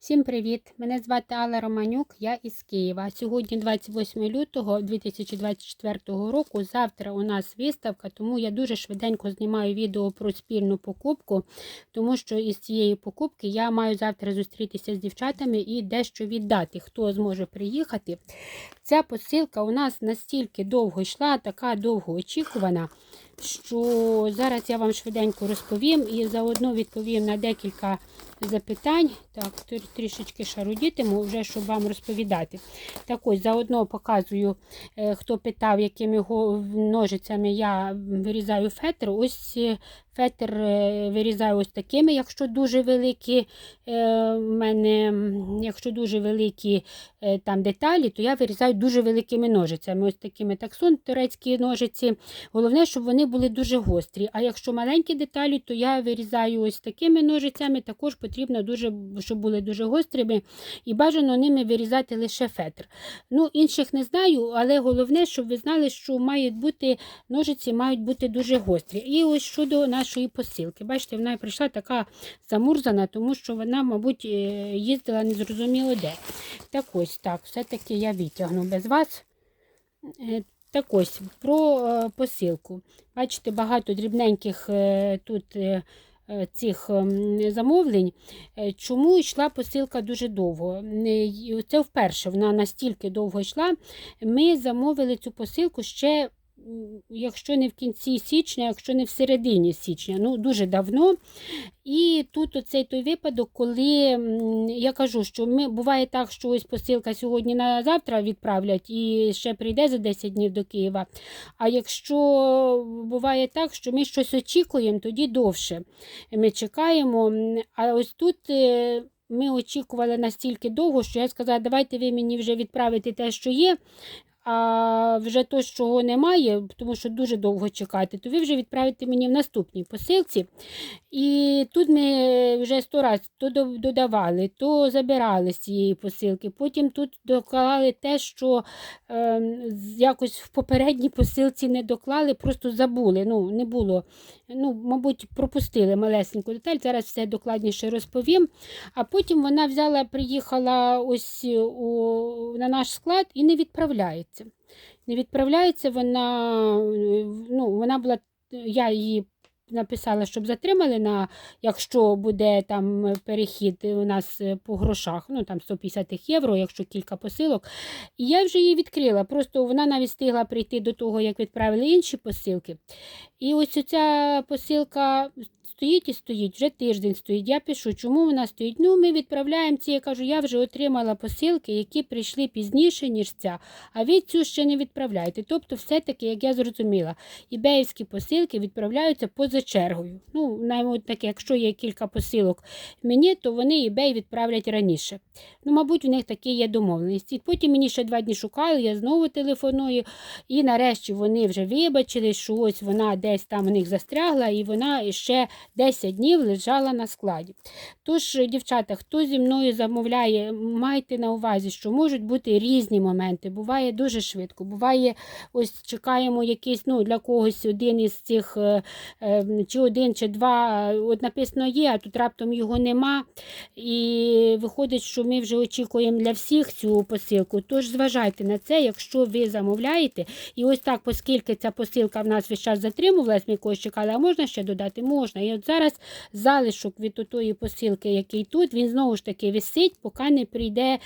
Всім привіт! Мене звати Алла Романюк, я із Києва. Сьогодні 28 лютого 2024 року. Завтра у нас виставка, тому я дуже швиденько знімаю відео про спільну покупку, тому що із цієї покупки я маю завтра зустрітися з дівчатами і дещо віддати, хто зможе приїхати. Ця посилка у нас настільки довго йшла, така довго очікувана. Що зараз я вам швиденько розповім і заодно відповім на декілька запитань. Так, трішечки шарудітиму, вже щоб вам розповідати. Так ось заодно показую, е, хто питав, якими ножицями я вирізаю фетр. Ось е, фетр е, вирізаю ось такими, якщо дуже великі е, в мене, якщо дуже великі е, там деталі, то я вирізаю дуже великими ножицями. Ось такими таксон, турецькі ножиці. Головне, щоб вони були дуже гострі. А якщо маленькі деталі, то я вирізаю ось такими ножицями. Також потрібно дуже, щоб були дуже гострими. І бажано ними вирізати лише фетр. Ну, інших не знаю, але головне, щоб ви знали, що мають бути ножиці мають бути дуже гострі. І ось щодо нашої посилки. Бачите, вона прийшла така замурзана, тому що вона, мабуть, е, їздила незрозуміло де. Так ось так, все-таки я витягну без вас. Е, Так ось про е, посилку. Бачите, багато дрібненьких тут цих ем, замовлень. Чому йшла посилка дуже довго? Це вперше вона настільки довго йшла. Ми замовили цю посилку ще. Якщо не в кінці січня, якщо не в середині січня, ну дуже давно. І тут оцей той випадок, коли я кажу, що ми буває так, що ось посилка сьогодні на завтра відправлять і ще прийде за 10 днів до Києва. А якщо буває так, що ми щось очікуємо, тоді довше ми чекаємо. А ось тут. е, Ми очікували настільки довго, що я сказала, давайте ви мені вже відправите те, що є, а вже то, чого немає, тому що дуже довго чекати, то ви вже відправите мені в наступній посилці. І тут ми вже сто разів то додавали, то забирали з цієї посилки. Потім тут доклали те, що е, якось в попередній посилці не доклали, просто забули. Ну, не було. Ну, мабуть, пропустили малесеньку деталь. Зараз все докладніше розповім. А потім вона взяла, приїхала ось у, на наш склад і не відправляється. Відправляється вона, ну, вона була, я її написала, щоб затримали на, якщо буде там перехід у нас по грошах, ну там 150 євро, якщо кілька посилок. І я вже її відкрила. Просто вона навіть встигла прийти до того, як відправили інші посилки. І ось ця посилка стоїть і стоїть, вже тиждень стоїть. Я пишу, чому вона стоїть. Ну, ми відправляємо ці. Я кажу, я вже отримала посилки, які прийшли пізніше, ніж ця, а ви цю ще не відправляєте. Тобто, все-таки, як я зрозуміла, ібеївські посилки відправляються поза чергою. Ну, навіть так, якщо є кілька посилок мені, то вони eBay відправлять раніше. Ну, мабуть, в них такі є домовленості. І потім мені ще два дні шукали, я знову телефоную, і нарешті вони вже вибачили, що ось вона десь там у них застрягла, і вона ще 10 днів лежала на складі. Тож, дівчата, хто зі мною замовляє, майте на увазі, що можуть бути різні моменти. Буває дуже швидко. Буває, ось чекаємо якийсь, ну, для когось один із цих, е, е, чи один, чи два, е, от написано є, а тут раптом його нема. І виходить, що ми вже очікуємо для всіх цю посилку. Тож зважайте на це, якщо ви замовляєте. І ось так, оскільки ця посилка в нас весь час затримувалась, ми когось чекали, а можна ще додати? Можна. От зараз залишок від тої посилки, який тут, він знову ж таки висить, поки не прийде.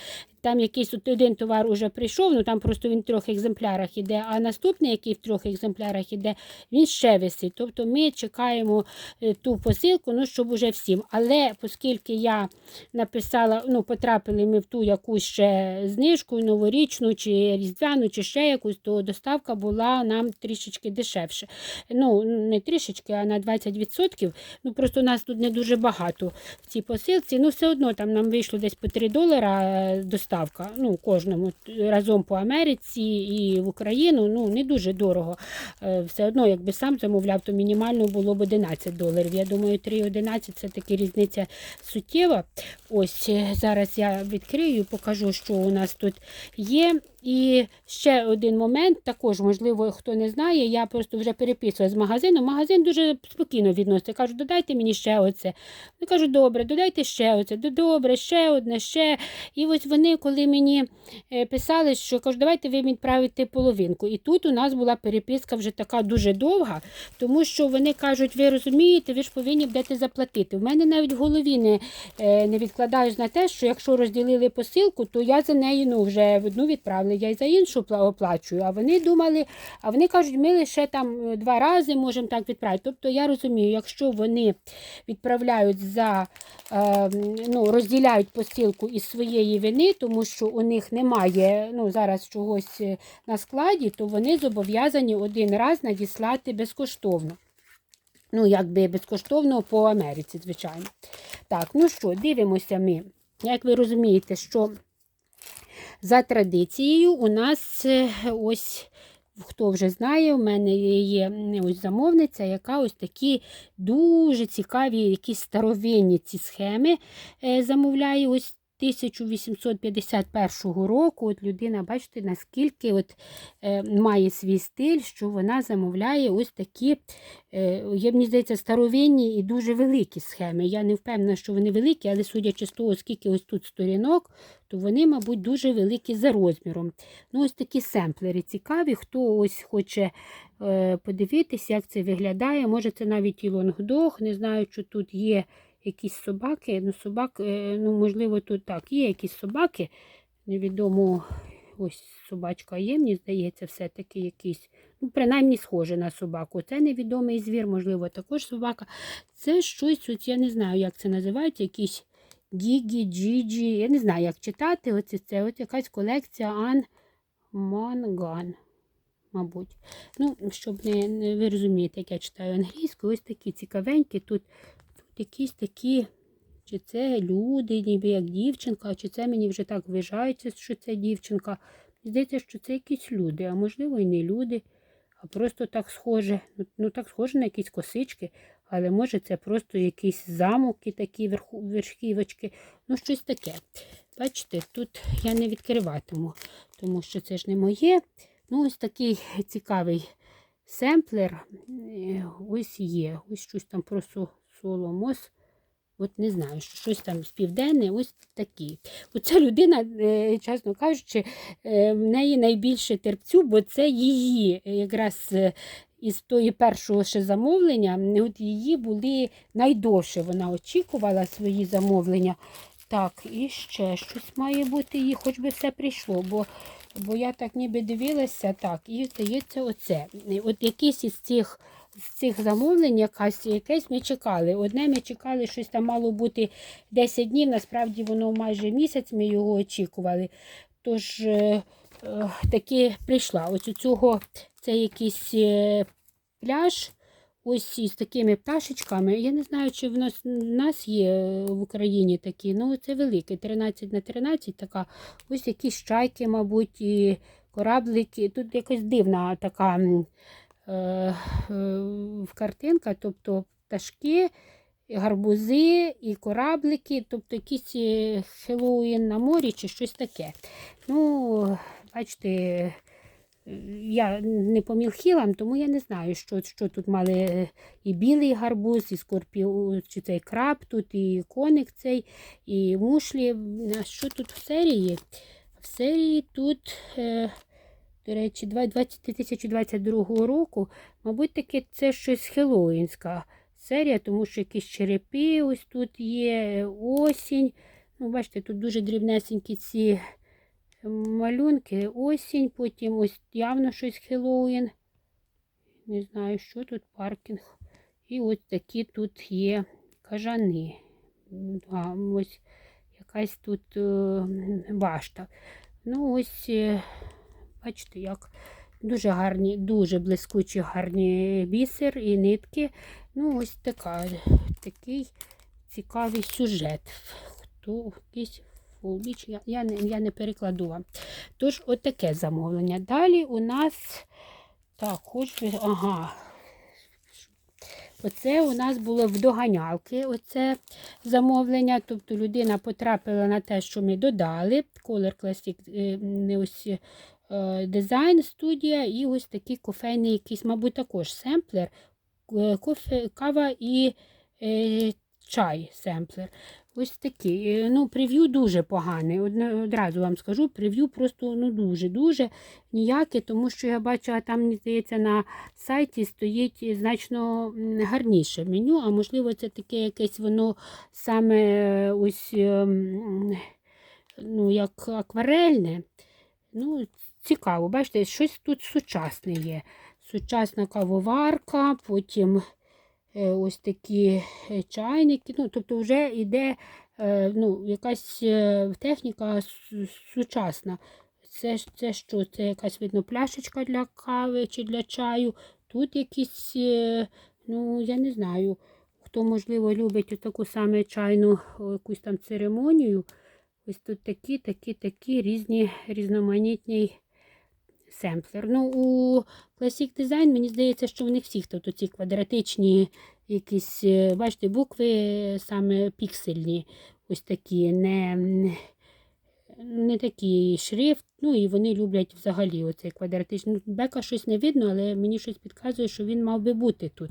Там якийсь от один товар уже прийшов, ну там просто він в трьох екземплярах іде, а наступний, який в трьох екземплярах іде, він ще висить. Тобто ми чекаємо е, ту посилку, ну щоб уже всім. Але оскільки я написала, ну потрапили ми в ту якусь ще знижку, новорічну, чи різдвяну, чи ще якусь, то доставка була нам трішечки дешевше. Ну, не трішечки, а на 20%. Ну просто нас тут не дуже багато в цій посилці. Ну, все одно там нам вийшло десь по 3 долара е, доставка. Ну, кожному разом по Америці і в Україну. Ну, не дуже дорого. Е, Все одно, якби сам замовляв, то мінімально було б 11 доларів. Я думаю, 3,11 це таки різниця суттєва. Ось е, зараз я відкрию, покажу, що у нас тут є. І ще один момент, також, можливо, хто не знає, я просто вже переписувала з магазину. Магазин дуже спокійно відноситься. Кажуть, додайте мені ще оце. Вони кажуть, добре, додайте ще оце, добре, ще одне, ще. І ось вони, коли мені е, писали, що кажуть, давайте ви відправите половинку. І тут у нас була переписка вже така дуже довга, тому що вони кажуть, ви розумієте, ви ж повинні будете заплатити. У мене навіть в голові не, е, не відкладаєш на те, що якщо розділили посилку, то я за неї ну, вже одну відправила, я й за іншу оплачую. А вони думали, а вони кажуть, ми лише там е, два рази можемо так відправити. Тобто я розумію, якщо вони відправляють за е, ну, розділяють посилку із своєї вини, тому що у них немає ну, зараз чогось е, на складі, то вони зобов'язані один раз надіслати безкоштовно. Ну, якби безкоштовно по Америці, звичайно. Так, ну що, дивимося ми. Як ви розумієте, що за традицією у нас е, ось. Хто вже знає, у мене є ось замовниця, яка ось такі дуже цікаві, якісь старовинні ці схеми е, замовляє. Ось 1851 року. От людина, бачите, наскільки от, е, має свій стиль, що вона замовляє ось такі, е, мені здається, старовинні і дуже великі схеми. Я не впевнена, що вони великі, але судячи з того, скільки ось тут сторінок, то вони, мабуть, дуже великі за розміром. Ну, Ось такі семплери цікаві. Хто ось хоче е, подивитися, як це виглядає. Може, це навіть і лонгдог. Не знаю, що тут є якісь собаки. Ну, собак, е, ну, можливо, тут так, є якісь собаки. Невідомо, ось собачка є, мені здається, все-таки якийсь. Ну, принаймні схоже на собаку. Це невідомий звір, можливо, також собака. Це щось, от я не знаю, як це називається, якісь Гігі, Джіджі. Я не знаю, як читати. Оце це от якась колекція Ан Манган. Мабуть. Ну, щоб не, не ви розумієте, як я читаю англійською, ось такі цікавенькі. Тут, якісь такі, чи це люди, ніби як дівчинка, чи це мені вже так вважається, що це дівчинка. Здається, що це якісь люди, а можливо і не люди, а просто так схоже. Ну, так схоже на якісь косички, але може це просто якісь замки, такі верху, верхівочки, ну щось таке. Бачите, тут я не відкриватиму, тому що це ж не моє. Ну, ось такий цікавий семплер. Е, Ось є. Ось щось там про со- соломос. От не знаю, що щось там з південне, ось такі. Оця людина, е, чесно кажучи, е, в неї найбільше терпцю, бо це її е, якраз із тої першого ще замовлення. От її були найдовше. Вона очікувала свої замовлення. Так, і ще щось має бути їй, хоч би все прийшло, бо, бо я так ніби дивилася, так, і здається, оце. От якісь із цих, з цих замовлень, якась, якесь ми чекали. Одне ми чекали, щось там мало бути 10 днів, насправді воно майже місяць, ми його очікували. Тож е, е, таки прийшла. Ось у цього це якийсь е, пляж. Ось із такими пташечками. Я не знаю, чи в нас, в нас є е, в Україні такі. Ну, це велике, 13 на 13 така. Ось якісь чайки, мабуть, і кораблики. Тут якась дивна така м, е, е, картинка, тобто пташки, гарбузи і кораблики, тобто якісь е, Хеллоуін на морі чи щось таке. Ну, бачите, я не по мілхілам, тому я не знаю, що, що тут мали е, і білий гарбуз, і скорпіо, чи цей краб тут, і коник цей, і мушлі. А що тут в серії? В серії тут, е, до речі, 2022 року, мабуть, таки це щось хеллоуінська серія, тому що якісь черепи ось тут є, осінь. Ну, бачите, тут дуже дрібнесенькі ці малюнки, осінь, потім ось явно щось Хеллоуін. Не знаю, що тут паркінг. І ось такі тут є кажани. А, ось якась тут е, башта. Ну, ось, е, бачите, як дуже гарні, дуже блискучі гарні бісер і нитки. Ну, ось така, такий цікавий сюжет. Хто якийсь фулбіч, я, я, я не перекладу вам. Тож, отаке замовлення. Далі у нас, так, хоч би, ага. Оце у нас було в доганялки, оце замовлення. Тобто людина потрапила на те, що ми додали. Color Classic не ось дизайн студія і ось такий кофейний якийсь, мабуть, також семплер. Е, Кофе, кава і е, чай семплер. Ось такий. Е, Ну, прев'ю дуже погане. Одразу вам скажу, прев'ю просто ну, дуже-дуже ніяке, тому що я бачила, там, мені здається, на сайті стоїть значно гарніше меню, а можливо, це таке якесь воно саме е, ось ем, ну, як акварельне. Ну, цікаво, бачите, щось тут сучасне є. Сучасна кавоварка, потім е, ось такі е, чайники. Ну, тобто вже йде е, ну, якась техніка сучасна. Це, це що? Це якась видно пляшечка для кави чи для чаю. Тут якісь, ну, я не знаю, хто, можливо, любить таку саме чайну якусь там церемонію. Ось тут такі, такі, такі різні різноманітні семплер. Ну, у Classic Design, мені здається, що в них всіх тут ці квадратичні якісь, е, бачите, букви саме піксельні, ось такі, не, не такий шрифт. Ну і вони люблять взагалі оцей квадратичний. Ну, Бека щось не видно, але мені щось підказує, що він мав би бути тут.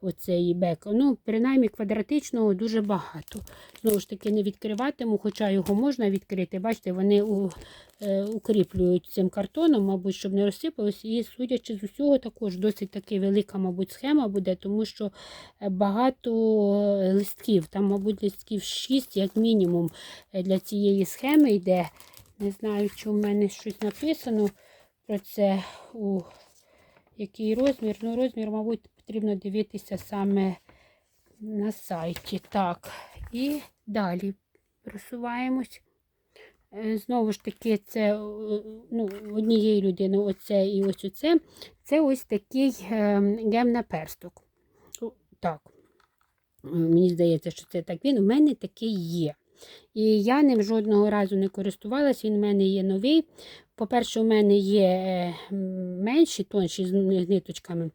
Оцей бека. Ну, принаймні квадратичного дуже багато. Знову ж таки, не відкриватиму, хоча його можна відкрити. Бачите, вони у, е, укріплюють цим картоном, мабуть, щоб не розсипалось. І судячи з усього, також досить таки велика, мабуть, схема буде, тому що е, багато е, листків. Там, мабуть, листків 6, як мінімум, е, для цієї схеми йде. Не знаю, чи в мене щось написано про це, у який розмір. Ну, розмір, мабуть, потрібно дивитися саме на сайті. Так, і далі просуваємось. Е, Знову ж таки, це е, ну, однієї людини, оце і ось оце. Це ось такий гем на персток. Так, мені здається, що це так він. У мене такий є. І я ним жодного разу не користувалась, він у мене є новий. По-перше, у мене є е, менші, тонші з ни- ниточками.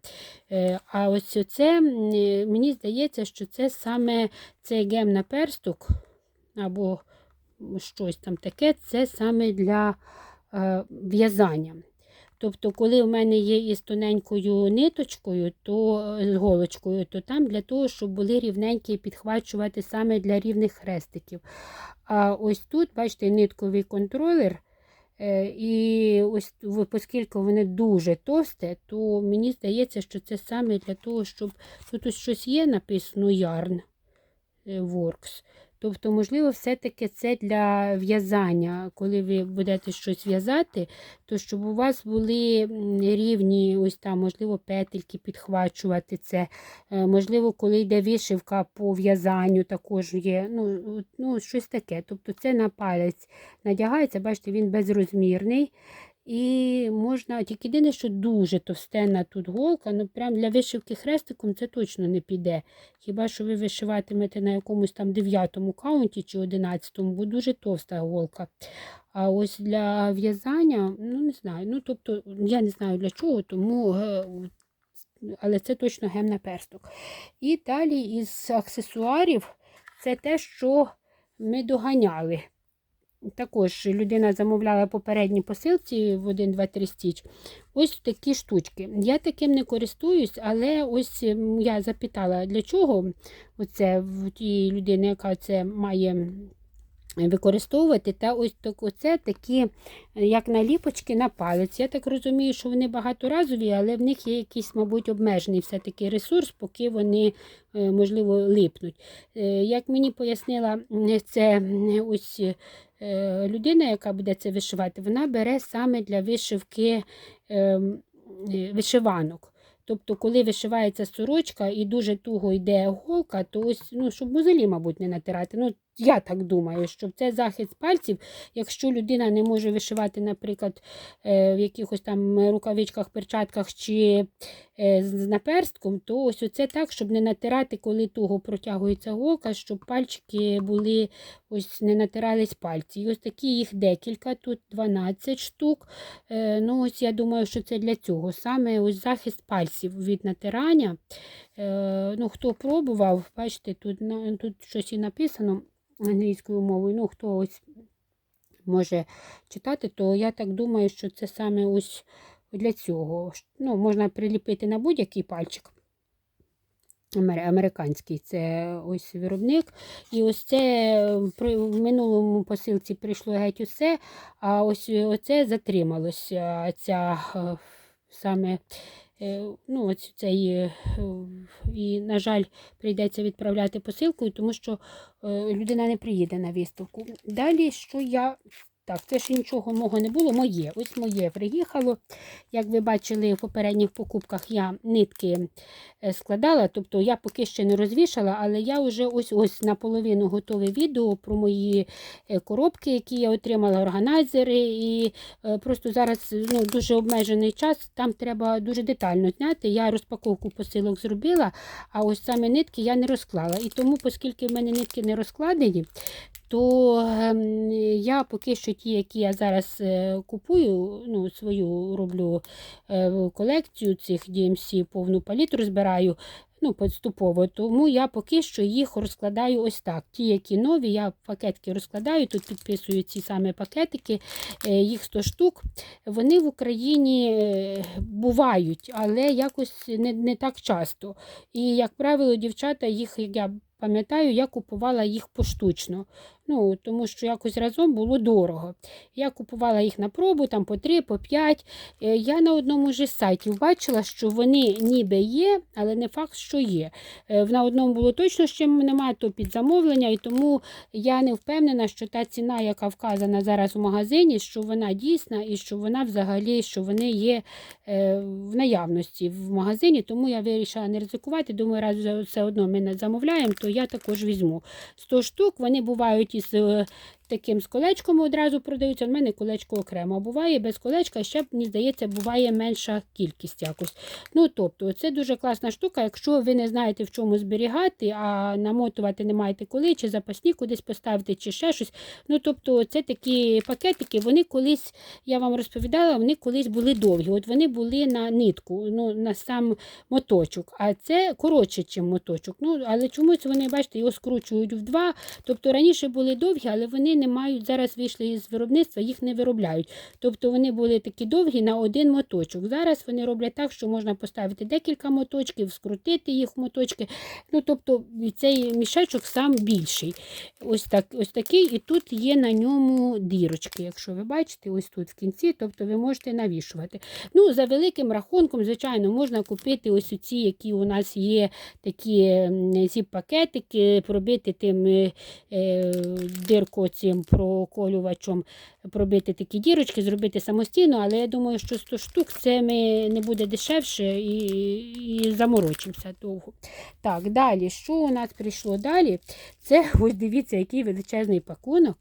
Е, А ось це, мені здається, що це саме цей гем на персток, або щось там таке, це саме для е, в'язання. Тобто, коли в мене є із тоненькою ниточкою, то е, з голочкою, то там для того, щоб були рівненькі підхвачувати саме для рівних хрестиків. А ось тут, бачите, нитковий контролер. е, І ось оскільки вони дуже товсте, то мені здається, що це саме для того, щоб тут ось щось є написано Yarn е, Works. Тобто, можливо, все-таки це для в'язання. Коли ви будете щось в'язати, то щоб у вас були рівні, ось там, можливо, петельки підхвачувати це. Е, Можливо, коли йде вишивка по в'язанню, також є. Ну, ну, щось таке. Тобто це на палець надягається, бачите, він безрозмірний. І можна, тільки єдине, що дуже товстенна тут голка, ну прям для вишивки хрестиком це точно не піде. Хіба що ви вишиватимете на якомусь там дев'ятому каунті чи одинадцятому, бо дуже товста голка. А ось для в'язання, ну не знаю. Ну, тобто, я не знаю для чого, тому, е, але це точно гем на персток. І далі із аксесуарів це те, що ми доганяли. Також людина замовляла попередні посилці в 1, 2, 3 стіч. Ось такі штучки. Я таким не користуюсь, але ось я запитала, для чого оце в тієї людини, яка це має використовувати. Та ось так, оце такі, е, як наліпочки на палець. Я так розумію, що вони багаторазові, але в них є якийсь, мабуть, обмежений все-таки ресурс, поки вони, е, можливо, липнуть. Е, Як мені пояснила, це ось людина, яка буде це вишивати, вона бере саме для вишивки вишиванок. Тобто, коли вишивається сорочка і дуже туго йде голка, то ось, ну, щоб мозолі, мабуть, не натирати. Ну, я так думаю, що це захист пальців. Якщо людина не може вишивати, наприклад, е, в якихось там рукавичках, перчатках чи е, з наперстком, то ось оце так, щоб не натирати, коли туго протягується голка, щоб пальчики були, ось не натирались пальці. І ось такі їх декілька, тут 12 штук. Е, Ну, ось я думаю, що це для цього. Саме ось захист пальців від натирання. Ну, хто пробував, бачите, тут, тут щось і написано англійською мовою. Ну, хто ось може читати, то я так думаю, що це саме ось для цього. Ну, можна приліпити на будь-який пальчик. Американський це ось виробник. І ось це в минулому посилці прийшло геть усе, а ось оце затрималося. Ця е, саме ну, ось цей, е, і, на жаль, прийдеться відправляти посилкою, тому що е, людина не приїде на виставку. Далі, що я. Так, це ж нічого мого не було. Моє. Ось моє приїхало. Як ви бачили в попередніх покупках, я нитки е, складала, тобто я поки ще не розвішала, але я вже ось ось наполовину готове відео про мої е, коробки, які я отримала, органайзери. І е, просто зараз ну, дуже обмежений час, там треба дуже детально зняти. Я розпаковку посилок зробила, а ось саме нитки я не розклала. І тому, оскільки в мене нитки не розкладені, то ем, я поки що ті, які я зараз е, купую, ну, свою роблю е, колекцію цих DMC, повну палітру збираю. Ну, поступово, тому я поки що їх розкладаю ось так. Ті, які нові, я пакетки розкладаю, тут підписую ці самі пакетики, е, їх 100 штук. Вони в Україні бувають, але якось не, не так часто. І, як правило, дівчата їх, як я пам'ятаю, я купувала їх поштучно. Ну, тому що якось разом було дорого. Я купувала їх на пробу, там по 3, по 5. Е, Я на одному ж із сайтів бачила, що вони ніби є, але не факт, що є. Е, На одному було точно ще немає, то під замовлення, і тому я не впевнена, що та ціна, яка вказана зараз у магазині, що вона дійсна і що вона взагалі що вони є е, в наявності в магазині. Тому я вирішила не ризикувати. Думаю, раз все одно ми не замовляємо, то я також візьму 100 штук. Вони бувають із е, таким з колечком одразу продаються. У мене колечко окремо. А буває без колечка, ще, мені здається, буває менша кількість якось. Ну, тобто, це дуже класна штука. Якщо ви не знаєте, в чому зберігати, а намотувати не маєте коли, чи запасні кудись поставити, чи ще щось. Ну, тобто, це такі пакетики, вони колись, я вам розповідала, вони колись були довгі. От вони були на нитку, ну, на сам моточок. А це коротше, ніж моточок. Ну, але чомусь вони, бачите, його скручують в два. Тобто раніше були довгі, але вони не мають, зараз вийшли із виробництва, їх не виробляють. Тобто вони були такі довгі на один моточок. Зараз вони роблять так, що можна поставити декілька моточків, скрутити їх в моточки. Ну, тобто цей мішечок сам більший. Ось так, ось такий, і тут є на ньому дірочки, якщо ви бачите, ось тут в кінці, тобто ви можете навішувати. Ну, За великим рахунком, звичайно, можна купити ось ці, які у нас є такі м, зіп-пакетики, пробити тим е, е, дирку цим проколювачем, пробити такі дірочки, зробити самостійно, але я думаю, що 100 штук це ми не буде дешевше і, і заморочимося довго. Так, далі, що у нас прийшло далі? Це ось дивіться, який величезний пакунок.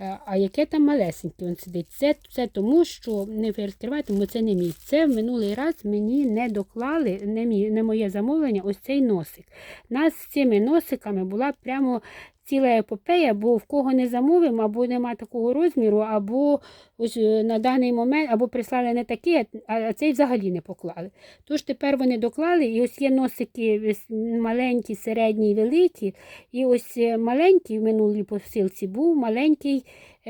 Е, А яке там малесеньке він сидить. Це, це тому, що не розкривати, бо це не мій. Це в минулий раз мені не доклали, не, мій, не моє замовлення, ось цей носик. Нас з цими носиками була прямо ціла епопея, бо в кого не замовимо, або нема такого розміру, або ось е, на даний момент, або прислали не такі, а- цей взагалі не поклали. Тож тепер вони доклали, і ось є носики маленькі, середні великі. І ось е, маленький в минулій посилці був маленький,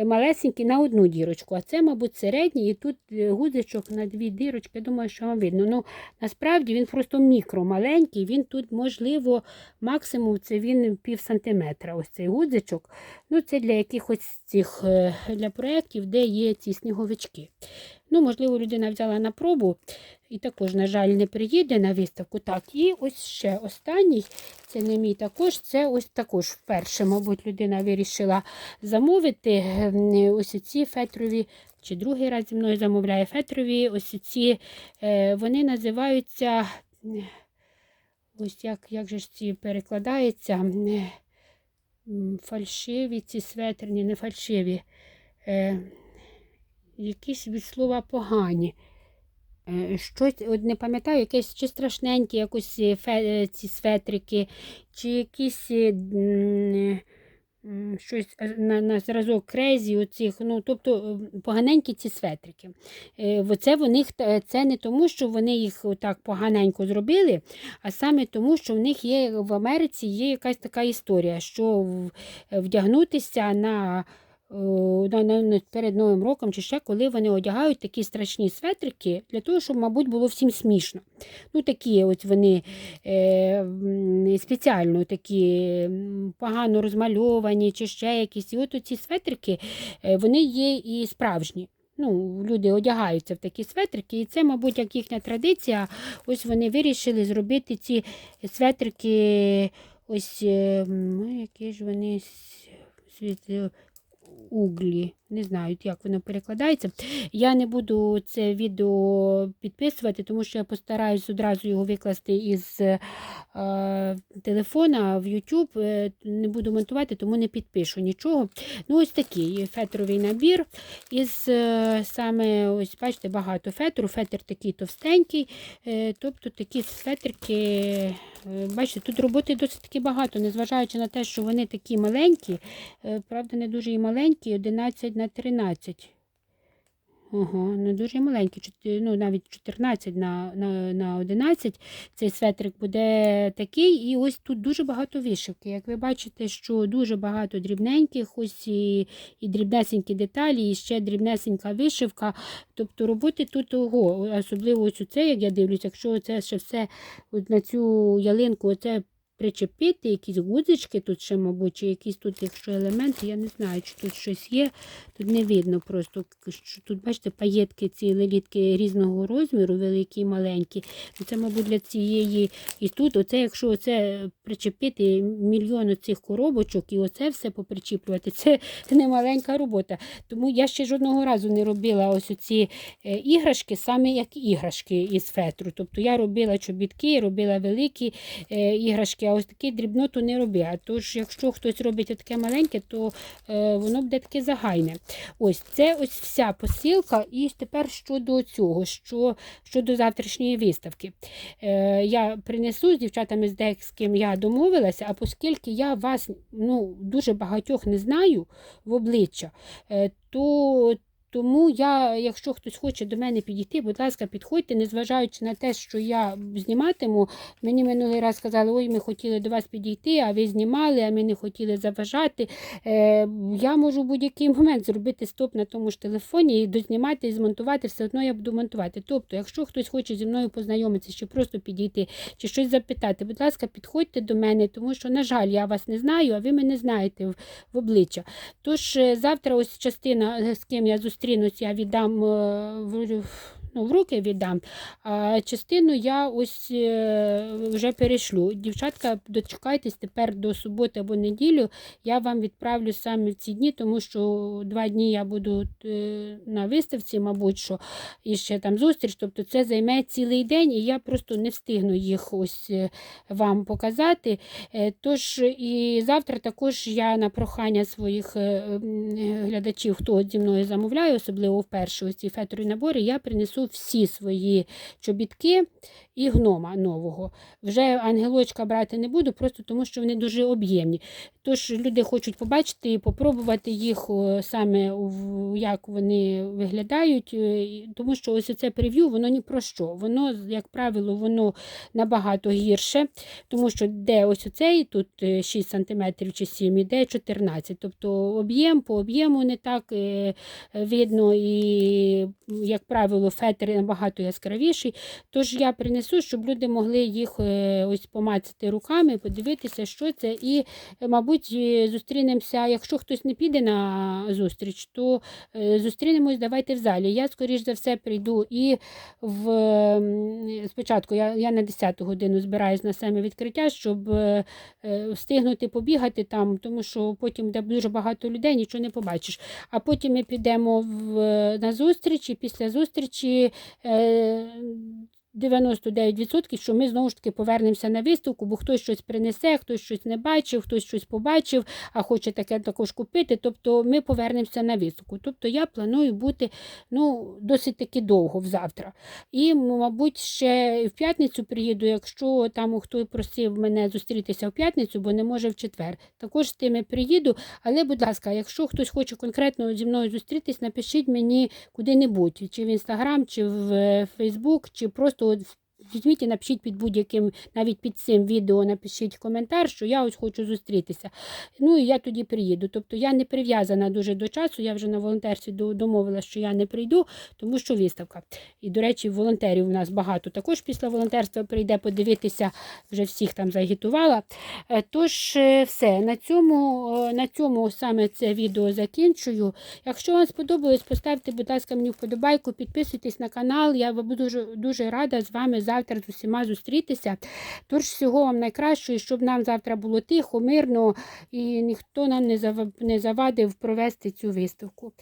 малесенький на одну дірочку. А це, мабуть, середній, і тут е, гудзичок на дві дірочки. Думаю, що вам видно. Ну, насправді він просто мікро маленький. Він тут, можливо, максимум це він пів сантиметра. Ось цей гудзичок. Ну, це для якихось цих е, для проєктів, де є ці сніговички. Ну, можливо, людина взяла на пробу і також, на жаль, не приїде на виставку. Так, і ось ще останній, це не мій також, це ось також вперше, мабуть, людина вирішила замовити е, ось ці фетрові, чи другий раз зі мною замовляє фетрові, ось ці, е, вони називаються, е, ось як, як же ж ці перекладаються, е, фальшиві ці светрні, не фальшиві. Якісь від слова погані. Е, Щось, от не пам'ятаю, якесь чи страшненькі якось е, е, ці светрики, чи якісь щось на, на зразок крезі, оцих, ну, тобто поганенькі ці светрики. Це, в них, це не тому, що вони їх так поганенько зробили, а саме тому, що в них є в Америці є якась така історія, що вдягнутися на- перед Новим роком, чи ще коли вони одягають такі страшні светрики, для того, щоб, мабуть, було всім смішно. Ну, такі от вони е, спеціально такі погано розмальовані, чи ще якісь. І от ці светрики, е, вони є і справжні. Ну, люди одягаються в такі светрики, і це, мабуть, як їхня традиція. Ось вони вирішили зробити ці светрики, ось е, які ж вони углі. Не знаю, як воно перекладається. Я не буду це відео підписувати, тому що я постараюсь одразу його викласти із е, телефона в YouTube. Е, Не буду монтувати, тому не підпишу нічого. Ну, ось такий фетровий набір. Із е, саме, ось бачите, багато фетру. Фетр такий товстенький. Е, тобто такі фетрики, е, бачите, тут роботи досить таки багато, незважаючи на те, що вони такі маленькі, е, правда, не дуже і маленькі, 11 на 13. Ага, не дуже маленький, ну, навіть 14 на, на, на 11. Цей светрик буде такий. І ось тут дуже багато вишивки. Як ви бачите, що дуже багато дрібненьких, ось і, і дрібнесенькі деталі, і ще дрібнесенька вишивка. Тобто роботи тут ого, особливо ось це, як я дивлюся, якщо це ще все от на цю ялинку, оце причепити, якісь гудзички тут ще, мабуть, чи якісь тут, якщо елементи, я не знаю, чи тут щось є. Тут не видно просто. що Тут, бачите, паєтки ці лелітки різного розміру, великі і маленькі. Ну, Це, мабуть, для цієї. І тут, оце, якщо оце причепити мільйон цих коробочок і оце все попричіплювати, це не маленька робота. Тому я ще жодного разу не робила ось ці іграшки, саме як іграшки із фетру. Тобто я робила чобітки, робила великі е, іграшки, а ось такі дрібноту не робила. Тож, якщо хтось робить таке маленьке, то е, воно буде таке загайне. Ось це ось вся посилка. І тепер щодо цього, що, щодо завтрашньої виставки. Е, я принесу з дівчатами, з деяким ким я домовилася, а оскільки я вас ну, дуже багатьох не знаю в обличчя, е, то. Тому я, якщо хтось хоче до мене підійти, будь ласка, підходьте, незважаючи на те, що я зніматиму. Мені минулий раз сказали, ой, ми хотіли до вас підійти, а ви знімали, а ми не хотіли заважати. Е, я можу в будь-який момент зробити стоп на тому ж телефоні і дознімати, і змонтувати, все одно я буду монтувати. Тобто, якщо хтось хоче зі мною познайомитися, чи просто підійти, чи щось запитати, будь ласка, підходьте до мене, тому що, на жаль, я вас не знаю, а ви мене знаєте в, в обличчя. Тож е, завтра ось частина, е, з ким я зустрінусь, я віддам е, ну, в руки віддам, а частину я ось е, вже перешлю. Дівчатка, дочекайтесь тепер до суботи або неділю. Я вам відправлю саме в ці дні, тому що два дні я буду е, на виставці, мабуть, що і ще там зустріч. Тобто це займе цілий день, і я просто не встигну їх ось е, вам показати. Тож і завтра також я на прохання своїх глядачів, хто зі мною замовляє, особливо вперше ось ці фетрові набори, я принесу всі свої чобітки і гнома нового. Вже ангелочка брати не буду, просто тому що вони дуже об'ємні. Тож люди хочуть побачити і попробувати їх саме, як вони виглядають, е, тому що ось це прев'ю, воно ні про що. Воно, як правило, воно набагато гірше, тому що де ось оцей, тут е, 6 см чи 7, іде 14 Тобто об'єм по об'єму не так е, видно, і, як правило, фетр набагато яскравіший. Тож я принесу, щоб люди могли їх е, ось помацати руками, подивитися, що це. І, е, мабуть, е, зустрінемося. Якщо хтось не піде на зустріч, то зустрінемось давайте в залі. Я, скоріш за все, прийду і в спочатку я, я на 10 годину збираюсь на саме відкриття, щоб встигнути побігати там, тому що потім буде дуже багато людей, нічого не побачиш. А потім ми підемо в, на зустріч, і після зустрічі. 99%, що ми знову ж таки повернемося на виставку, бо хтось щось принесе, хтось щось не бачив, хтось щось побачив, а хоче таке також купити. Тобто ми повернемося на виставку. Тобто я планую бути ну, досить таки довго завтра. І, мабуть, ще в п'ятницю приїду, якщо там хто просив мене зустрітися в п'ятницю, бо не може в четвер. Також з тими приїду. Але, будь ласка, якщо хтось хоче конкретно зі мною зустрітись, напишіть мені куди-небудь, чи в інстаграм, чи в Фейсбук, чи просто в візьміть і напишіть під будь-яким, навіть під цим відео напишіть коментар, що я ось хочу зустрітися. Ну і я тоді приїду. Тобто я не прив'язана дуже до часу. Я вже на волонтерстві до- домовила, що я не прийду, тому що виставка. І, до речі, волонтерів у нас багато також після волонтерства прийде подивитися, вже всіх там загітувала. Е, Тож, е, все, на цьому, е, на цьому саме це відео закінчую. Якщо вам сподобалось, поставте, будь ласка, мені вподобайку, підписуйтесь на канал. Я буду дуже, дуже рада з вами завтра з усіма зустрітися. Тож всього вам найкращого, щоб нам завтра було тихо, мирно і ніхто нам не завадив провести цю виставку.